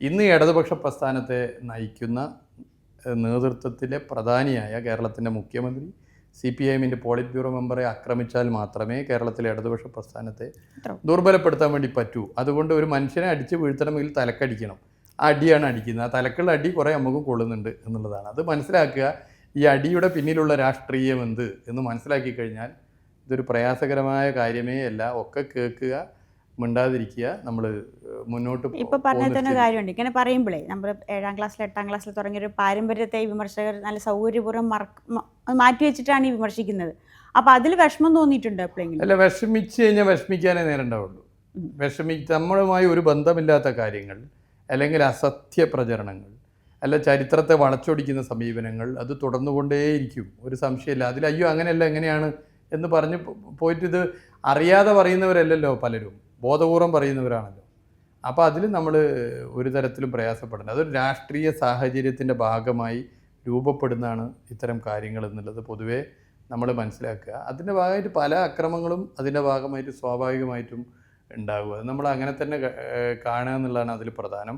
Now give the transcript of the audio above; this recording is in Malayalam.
ഇന്ന് ഇടതുപക്ഷ പ്രസ്ഥാനത്തെ നയിക്കുന്ന നേതൃത്വത്തിലെ പ്രധാനിയായ കേരളത്തിന്റെ മുഖ്യമന്ത്രി സി പി ഐ എമ്മിന്റെ പോളിറ്റ് ബ്യൂറോ മെമ്പറെ ആക്രമിച്ചാൽ മാത്രമേ കേരളത്തിലെ ഇടതുപക്ഷ പ്രസ്ഥാനത്തെ ദുർബലപ്പെടുത്താൻ വേണ്ടി പറ്റൂ. അതുകൊണ്ട് ഒരു മനുഷ്യനെ അടിച്ച് വീഴ്ത്തണമെങ്കിൽ തലക്കടിക്കണം. ആ അടിയാണ് അടിക്കുന്നത്. ആ തലക്കുള്ള അടി കുറേ നമുക്ക് കൊള്ളുന്നുണ്ട് എന്നുള്ളതാണ്. അത് മനസ്സിലാക്കുക ഈ അടിയുടെ പിന്നിലുള്ള രാഷ്ട്രീയം എന്ത് എന്ന് മനസ്സിലാക്കി കഴിഞ്ഞാൽ ഇതൊരു പ്രയാസകരമായ കാര്യമേ അല്ല. ഒക്കെ കേൾക്കുക മിണ്ടാതിരിക്കുക നമ്മൾ മുന്നോട്ട് ഇപ്പൊ പറഞ്ഞ പോകുന്ന തന്നെ സ്ഥിതി. കാര്യമുണ്ട്. ഇങ്ങനെ പറയുമ്പോഴേ നമ്മൾ ഏഴാം ക്ലാസ്സിൽ എട്ടാം ക്ലാസ്സിൽ തുടങ്ങിയ ഒരു പാരമ്പര്യത്തെ വിമർശകർ നല്ല സൗകര്യപൂർവം മറക്ക മാറ്റി വെച്ചിട്ടാണ് ഈ വിമർശിക്കുന്നത്. അപ്പൊ അതിൽ വിഷമം തോന്നിയിട്ടുണ്ട് എപ്പോഴെങ്കിലും അല്ല വിഷമിച്ച് കഴിഞ്ഞാൽ വിഷമിക്കാനേ നേരണ്ടാവുള്ളൂ. വിഷമി നമ്മളുമായി ഒരു ബന്ധമില്ലാത്ത കാര്യങ്ങൾ അല്ലെങ്കിൽ അസത്യ പ്രചരണങ്ങൾ അല്ല ചരിത്രത്തെ വളച്ചൊടിക്കുന്ന സമീപനങ്ങൾ അത് തുടർന്നുകൊണ്ടേയിരിക്കും. ഒരു സംശയമില്ല. അതിൽ അയ്യോ അങ്ങനെയല്ല എങ്ങനെയാണ്? എന്ന് പറഞ്ഞ് പോയിട്ടിത് പോയിട്ട് ഇത് അറിയാതെ പറയുന്നവരല്ലല്ലോ പലരും. ബോധപൂർവം പറയുന്നവരാണല്ലോ. അപ്പോൾ അതിൽ നമ്മൾ ഒരു തരത്തിലും പ്രയാസപ്പെടേണ്ട. അതൊരു രാഷ്ട്രീയ സാഹചര്യത്തിന്റെ ഭാഗമായി രൂപപ്പെടുന്നതാണ് ഇത്തരം കാര്യങ്ങൾ എന്നുള്ളത് പൊതുവേ നമ്മൾ മനസ്സിലാക്കുക. അതിന്റെ ഭാഗമായിട്ട് പല അക്രമങ്ങളും അതിന്റെ ഭാഗമായിട്ട് സ്വാഭാവികമായിട്ടും ഉണ്ടാകുക നമ്മൾ അങ്ങനെ തന്നെ കാണുക എന്നുള്ളതാണ് അതിൽ പ്രധാനം.